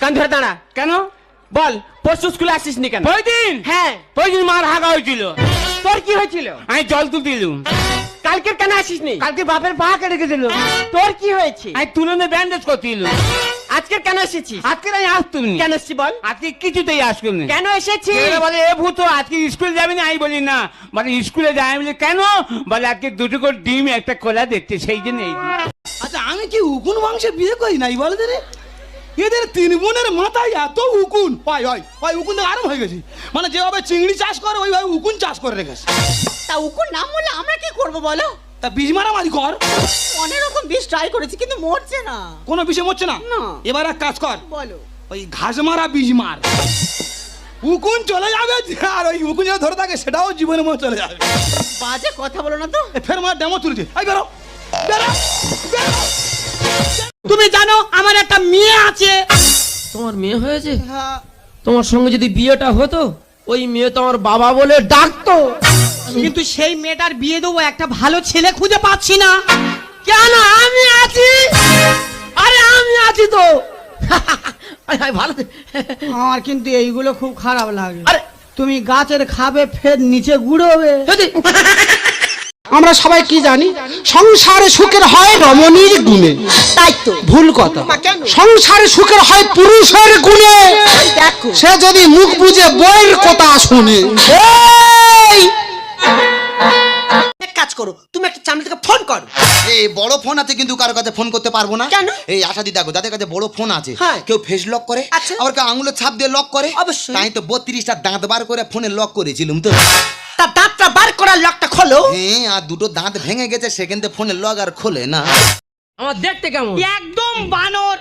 কান ধরে দাঁড়া। কেন? বল পরশু স্কুলে আসিস নি কেন? ওই দিন হ্যাঁ। দিন মার হাগা হয়েছিল? তোর কি হয়েছিল? আমি জল তুলতিলুম কালকের কেন আসিস নি কালকে বাপের পা কেটে গেছিল। তোর কি হয়েছে? আমি তুলনে ব্যান্ডেজ করছিল। আজকের কেন এসেছিস? আজকে আমি আসতুম কেন এসছি বল? আজকে কিছুতেই আসকুল নেই কেন এসেছিস? ছেলে বলে এ ভূত আজকে স্কুলে যাবি না? আমি বলি না। বলে স্কুলে যাই আমি বলি কেন? বলে আজকে দুটো করে ডিম একটা কোলা দেখতে সেই জন্য এই আচ্ছা আমি কি উকুন বংশে বিয়ে করি নাই বলে রে? এদের তিন বোনের মাথায় এত উকুন। হয় হয় হয় উকুন থেকে আরাম হয়ে গেছি। মানে যেভাবে চিংড়ি চাষ করে ওইভাবে উকুন চাষ করে রেখেছে। তা উকুন নাম বলে আমরা কি করব বলো? তা বীজ মারামারি কর। অনেক রকম বিষ ট্রাই করেছি কিন্তু মরছে না। কোনো বিষয় হচ্ছে না? না। এবার এক কাজ কর। বলো। ওই ঘাস মারা বীজ মার। উকুন চলে যাবে আর ওই উকুন যেটা ধরে থাকে সেটাও জীবনের মধ্যে চলে যাবে। বাজে কথা বলো না তো। ফের মার ডেমো তুলছে। এই বেরো বেরো বেরো। তুমি জানো আমার একটা মেয়ে আছে। তোমার মেয়ে হয়েছে? হ্যাঁ। তোমার সঙ্গে যদি বিয়েটা হতো ওই মেয়ে তোমার বাবা বলে ডাকতো। কিন্তু সেই মেয়েটার বিয়ে দেবো একটা ভালো ছেলে খুঁজে পাচ্ছি না। কেন? আমি আছি। আরে আমি আছি তো। ভালো আমার কিন্তু এইগুলো খুব খারাপ লাগে। আরে। তুমি গাছের খাবে ফের নিচে গুড়োবে আমরা সবাই কি জানি? সংসারে সুখের হয় রমণীর গুণে। তাই তো। ভুল কথা। সংসারে সুখের হয় পুরুষের গুণে। সে যদি মুখ বুঝে বইয়ের কথা শুনে ফোন করো। এই বড় ফোন আছে কিন্তু কারও কাছে ফোন করতে পারব না। কেন? এই আশা দি দেখো যাদের কাছে বড় ফোন আছে হ্যাঁ। কেউ ফেস লক করে আচ্ছা। আবার কেউ আঙুলের ছাপ দিয়ে লক করে অবশ্যই। তাই তো বত্রিশটা দাঁত বার করে ফোনে লক করেছিলাম তো। তা দাঁতটা বার করার লকটা খোলো। হ্যাঁ আর দুটো দাঁত ভেঙে গেছে সেখান থেকে ফোনে লক আর খোলে না। আমার দেখতে কেমন? একদম বানর।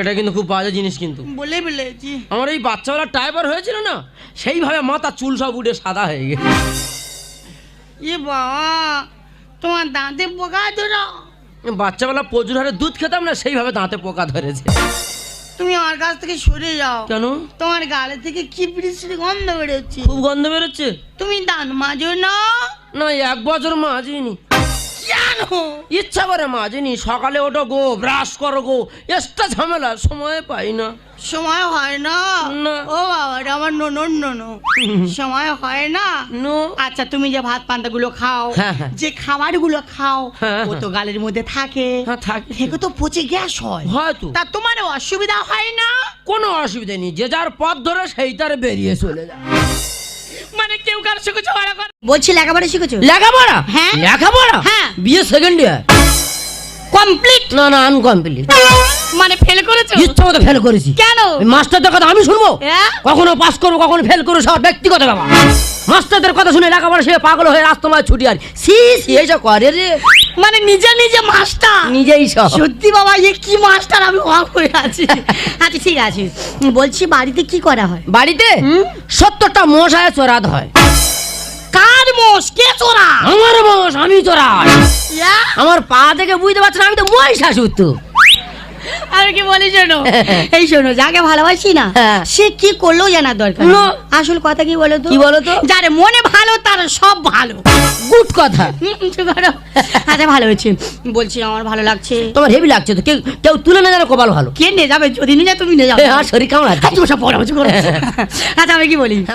এটা কিন্তু খুব বাজে জিনিস কিন্তু। বলে বলেছি আমার এই বাচ্চাবেলা টাইপার হয়েছিল না সেইভাবে মাথা চুল সব উঠে সাদা হয়ে গেছে। এ বাবা তোমার দাঁতে পোকা ধরো। বাচ্চাবেলা প্রচুর হারে দুধ খেতাম না সেইভাবে দাঁতে পোকা ধরেছে। তুমি আমার কাছ থেকে সরে যাও। কেন? তোমার গালে থেকে কি বৃষ্টি গন্ধ বেরোচ্ছে? খুব গন্ধ বেরোচ্ছে। তুমি দাঁত মাজো না। না এক বছর মাজিনি। ইচ্ছা করে মাজিনি সকালে ওঠো গো ব্রাশ করো গো এক্সট্রা ঝামেলা সময় পাই না। সময় হয় না। ও বাবা এটা আমার ননন ননো। সময় হয় না? নো। আচ্ছা তুমি যে ভাত পান্তা গুলো খাও হ্যাঁ, হ্যাঁ। যে খাবারগুলো খাও হ্যাঁ, ও তো গালের মধ্যে থাকে। থাকে। থেকে তো পচে গ্যাস হয়। হয়তো। তা তোমার অসুবিধা হয় না? কোনো অসুবিধা নেই যে যার পথ ধরে সেই তার বেরিয়ে চলে যায়। মানে কেউ কার সঙ্গে ঝগড়া করে? বলছি লেখাপড়া শিখেছো? লেখাপড়া? হ্যাঁ। লেখাপড়া? হ্যাঁ। বিয়ে সেকেন্ড ইয়ার কমপ্লিট না না আনকমপ্লিট মানে ফেল করেছ? ইচ্ছা মতো ফেল করেছি। কেন? মাস্টার মাস্টারদের কথা আমি শুনব? হ্যাঁ? কখনো পাস করব কখনো ফেল করব সব ব্যক্তিগত ব্যাপার। মাস্টারদের কথা শুনে লেখাপড়া সে পাগল হয়ে রাস্তায় ছুটি আর। সি সি এইসব করে রে। মানে নিজে নিজে মাস্টার? নিজেই সব। সত্যি বাবা এ কি মাস্টার? আমি অবাক হয়ে আছি। আচ্ছা ঠিক আছে। বলছি বাড়িতে কি করা হয়? বাড়িতে সত্তরটা মশায় চোরাত হয়। কার মোষ? কে চোরা আমার মোষ আমি ইয়া, আমার পা থেকে বুঝতে পারছ আমি তো মহিষাসুর তো। আমি কি বলি শোনো? এই শোনো যাকে ভালোবাসি না হ্যাঁ। সে কি করলেও জানার দরকার আসল কথা কি বলো তো? কি বলো তো? যার মনে ভালো তার সব ভালো। গুড কথা। হুম, আচ্ছা ভালো হয়েছে। বলছি আমার ভালো লাগছে। তোমার হেভি লাগছে তো। কেউ কেউ তুলে না জানো কপাল ভালো। কে নিয়ে যাবে? যদি নিয়ে যায় তুমি নিয়ে যাবে হ্যাঁ শরীর কেমন আছে? আচ্ছা, আচ্ছা আমি কি বলি?